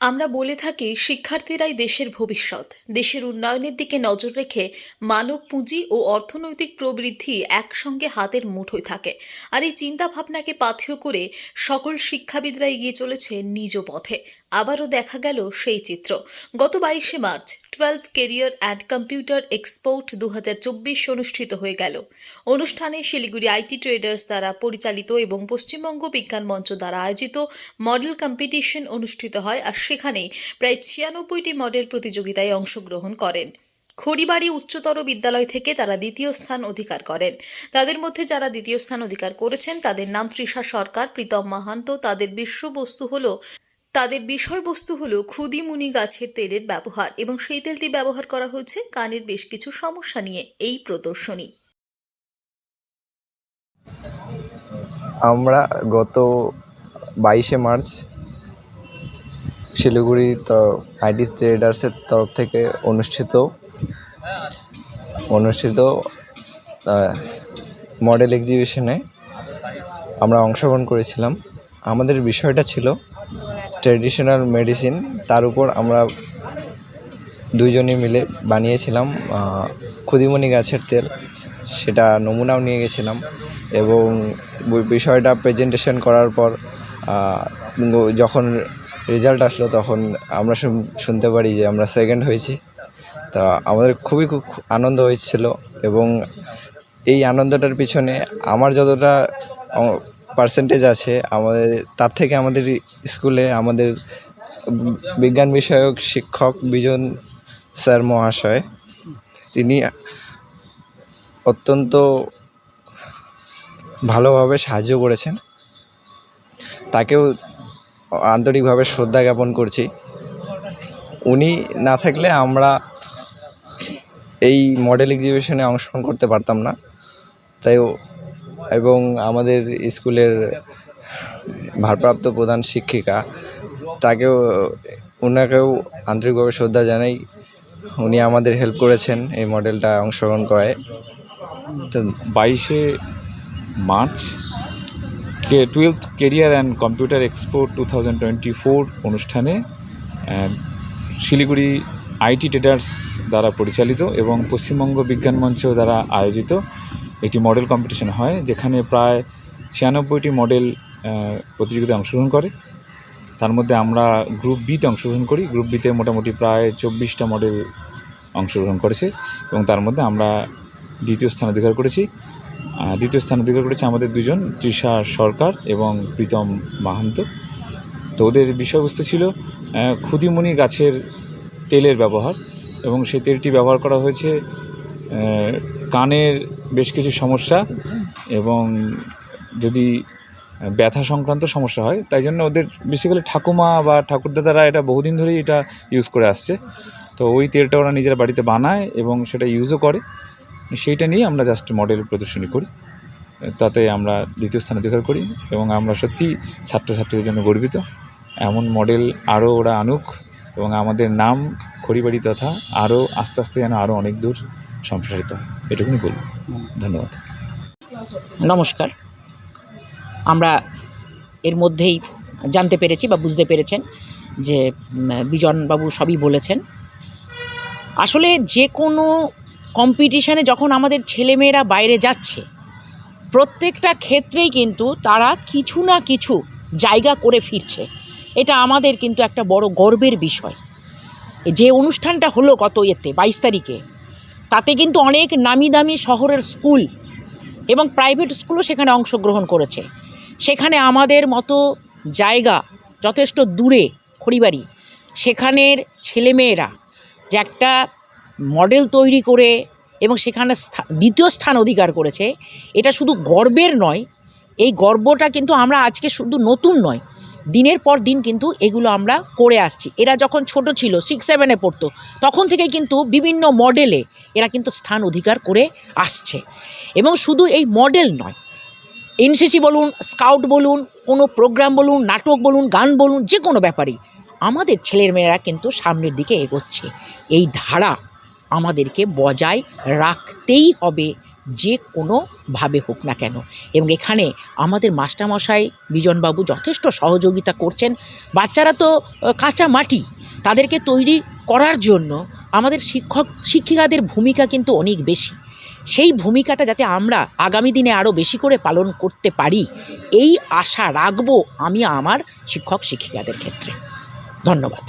আমরা বলে থাকি শিক্ষার্থীরাই দেশের ভবিষ্যৎ। দেশের উন্নয়নের দিকে নজর রেখে মানব পুঁজি ও অর্থনৈতিক প্রবৃদ্ধি একসঙ্গে হাতের মুঠোয় থাকে। আর এই চিন্তা ভাবনাকে পাথেয় করে সকল শিক্ষাবিদরা এগিয়ে চলেছে নিজ পথে। আবারও দেখা গেল সেই চিত্র। গত বাইশে March, twelve career and computer export দু হাজার চব্বিশ অনুষ্ঠিত হয়ে গেল। অনুষ্ঠানে শিলিগুড়ি আইটি ট্রেডার্স দ্বারা পরিচালিত এবং পশ্চিমবঙ্গ বিজ্ঞান মঞ্চ দ্বারা আয়োজিত মডেল কম্পিটিশন অনুষ্ঠিত হয় আর সেখানে প্রায় ছিয়ানব্বইটি মডেল প্রতিযোগিতায় অংশগ্রহণ করেন। খড়িবাড়ি উচ্চতর বিদ্যালয় থেকে তারা দ্বিতীয় স্থান অধিকার করেন। তাদের মধ্যে যারা দ্বিতীয় স্থান অধিকার করেছেন, তাদের নাম তৃষা সরকার, প্রীতম মাহান্ত, তাদের বিশ্ববস্তু হলো তাদের বিষয়বস্তু হলো ক্ষুদিমুনি গাছের তেলের ব্যবহার এবং সেই তেলটি ব্যবহার করা হয়েছে কানের বেশ কিছু সমস্যা নিয়ে এই প্রদর্শনী। আমরা গত বাইশে মার্চ শিলিগুড়ির আইডি ট্রেডার্সের তরফ থেকে অনুষ্ঠিত অনুষ্ঠিত মডেল এক্সিবিশনে আমরা অংশগ্রহণ করেছিলাম। আমাদের বিষয়টা ছিল ট্র্যাডিশনাল মেডিসিন তার উপর আমরা দুইজনে মিলে বানিয়েছিলাম ক্ষুদিমণি গাছের তেল। সেটা নমুনাও নিয়ে গেছিলাম এবং বিষয়টা প্রেজেন্টেশন করার পর যখন রেজাল্ট আসলো তখন আমরা শুন- শুনতে পারি যে আমরা সেকেন্ড হয়েছি। তা আমাদের খুবই খুব আনন্দ হয়েছিল এবং এই আনন্দটার পিছনে আমার যতটা পার্সেন্টেজ আছে। আমাদের, তার থেকে আমাদের স্কুলে আমাদের বিজ্ঞান বিষয়ক শিক্ষক বিজন স্যার মহাশয়, তিনি অত্যন্ত ভালোভাবে সাহায্য করেছেন। তাকেও আন্তরিকভাবে শ্রদ্ধা জ্ঞাপন করছি। উনি না থাকলে আমরা এই মডেল এক্সিবিশনে অংশগ্রহণ করতে পারতাম না। তাই এবং আমাদের স্কুলের ভারপ্রাপ্ত প্রধান শিক্ষিকা তাকেও ওনাকেও আন্তরিকভাবে শ্রদ্ধা জানাই। উনি আমাদের হেল্প করেছেন এই মডেলটা অংশগ্রহণ করায়। তো বাইশে March K twelfth career and computer expo two thousand twenty four অনুষ্ঠানে শিলিগুড়ি আইটি ট্রেডার্স দ্বারা পরিচালিত এবং পশ্চিমবঙ্গ বিজ্ঞান মঞ্চ দ্বারা আয়োজিত একটি মডেল কম্পিটিশন হয়, যেখানে প্রায় ছিয়ানব্বইটি মডেল প্রতিযোগিতায় অংশগ্রহণ করে। তার মধ্যে আমরা গ্রুপ বিতে অংশগ্রহণ করি। গ্রুপ বিতে মোটামুটি প্রায় চব্বিশটা মডেল অংশগ্রহণ করেছে এবং তার মধ্যে আমরা দ্বিতীয় স্থান অধিকার করেছি। দ্বিতীয় স্থান অধিকার করেছে আমাদের দুজন, তৃষা সরকার এবং প্রীতম মাহান্ত। তো ওদের বিষয়বস্তু ছিল ক্ষুদিমণি গাছের তেলের ব্যবহার এবং সেই তেলটি ব্যবহার করা হয়েছে কানের বেশ কিছু সমস্যা এবং যদি ব্যথা সংক্রান্ত সমস্যা হয়, তাই জন্য ওদের বেসিক্যালি ঠাকুমা বা ঠাকুরদাদারা এটা বহুদিন ধরেই এটা ইউজ করে আসছে। তো ওই তেলটা ওরা নিজেরা বাড়িতে বানায় এবং সেটা ইউজও করে। সেইটা নিয়ে আমরা জাস্ট মডেল প্রদর্শনী করি। তাতে আমরা দ্বিতীয় স্থান অধিকার করি এবং আমরা সত্যি ছাত্রছাত্রীদের জন্য গর্বিত। এমন মডেল আরও ওরা আনুক। এবং আমাদের নাম খড়িবাড়ি তথা আরও আস্তে আস্তে যেন আরও অনেক দূর সম্প্রসারিত হয়। এটুকুনি বলব। ধন্যবাদ। নমস্কার। আমরা এর মধ্যেই জানতে পেরেছি বা বুঝতে পেরেছেন যে বিজনবাবু সবই বলেছেন। আসলে যে কোনো কম্পিটিশানে যখন আমাদের ছেলেমেয়েরা বাইরে যাচ্ছে, প্রত্যেকটা ক্ষেত্রেই কিন্তু তারা কিছু না কিছু জায়গা করে ফিরছে। এটা আমাদের কিন্তু একটা বড় গর্বের বিষয়। যে অনুষ্ঠানটা হলো গত এতে বাইশ তারিখে, তাতে কিন্তু অনেক নামি দামি শহরের স্কুল এবং প্রাইভেট স্কুলও সেখানে অংশগ্রহণ করেছে। সেখানে আমাদের মতো জায়গা যথেষ্ট দূরে, খড়িবাড়ি, সেখানের ছেলেমেয়েরা যে একটা মডেল তৈরি করে এবং সেখানে দ্বিতীয় স্থান অধিকার করেছে, এটা শুধু গর্বের নয়, এই গর্বটা কিন্তু আমরা আজকে শুধু নতুন নয় দিনের পর দিন কিন্তু এগুলো আমরা করে আসছি। এরা যখন ছোট ছিল সিক্স সেভেনে পড়তো, তখন থেকে কিন্তু বিভিন্ন মডেলে এরা কিন্তু স্থান অধিকার করে আসছে। এবং শুধু এই মডেল নয় এনসিসি বলুন স্কাউট বলুন, কোনো প্রোগ্রাম বলুন, নাটক বলুন, গান বলুন, যে কোনো ব্যাপারেই, আমাদের ছেলের মেয়েরা কিন্তু সামনের দিকে এগোচ্ছে। এই ধারা আমাদেরকে বজায় রাখতেই হবে, যে কোনোভাবে হোক না কেন। এবং এখানে আমাদের মাস্টারমশাই বিজনবাবু যথেষ্ট সহযোগিতা করছেন। বাচ্চারা তো কাঁচা মাটি, তাদেরকে তৈরি করার জন্য আমাদের শিক্ষক, শিক্ষিকাদের ভূমিকা কিন্তু অনেক বেশি। সেই ভূমিকাটা যাতে আমরা আগামী দিনে আরও বেশি করে পালন করতে পারি, এই আশা রাখব আমি আমার শিক্ষক, শিক্ষিকাদের ক্ষেত্রে। ধন্যবাদ।